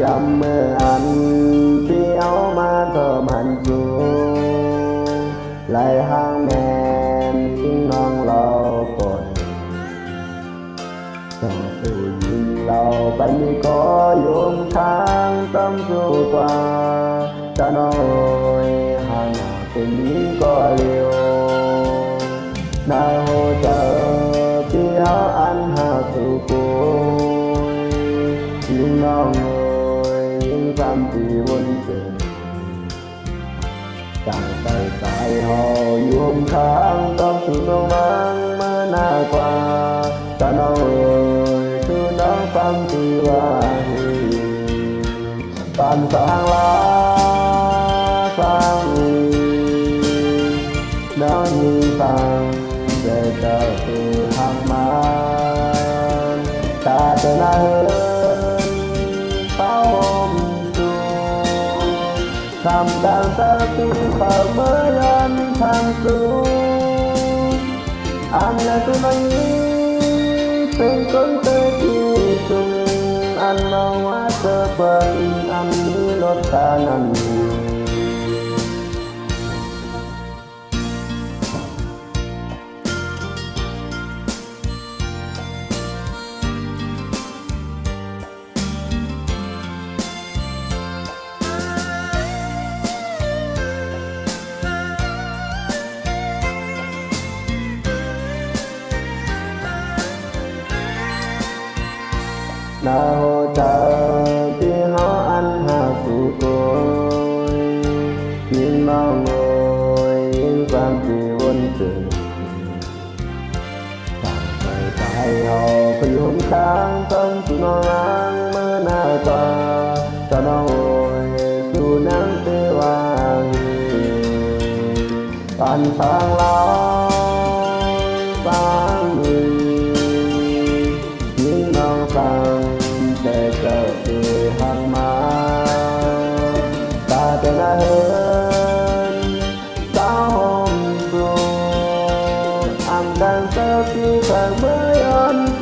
ยำเมื่ออันเที่ยวมาก็มันสูไหลห้างแมนทิ้งน้องเราปนต้องสู้ยิงเราไปมีก็โยมทางต้องสู้กว่าจะน้อยห่างหาเป็นยิงก็เร็วนาโหเจอที่หาอันหาสุกุ ซ้ำที่วนเกินตั้งใจตายหอยุ่มข้างต้องสู่น้องมังเมื่อนากว่าจะน้องเอ๋ยสู่น้องซ้ำที่ว่าปานสร้างลาสร้างอีน้องยิงฟังเจเจ้าคือหางมันตาเจอหน้าเฮิ ทำดังตะกูเปิดเมื่อยันทางสูอันและตัวนี้เป็ ดอันมองว่เธอเป็นอันนี้รถตานั้นนาโหเจอที่หออันหาสุโกยยิน้องโอยยิ่งความที่วนเกิดต่างไปตายหอพยุงค้างต้องสุนองเมื่อหน้าตาจะน้องโอยสู่น้ำเตวางปันทางลา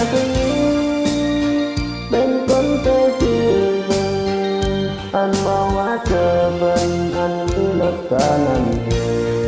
อันนั้นคือเ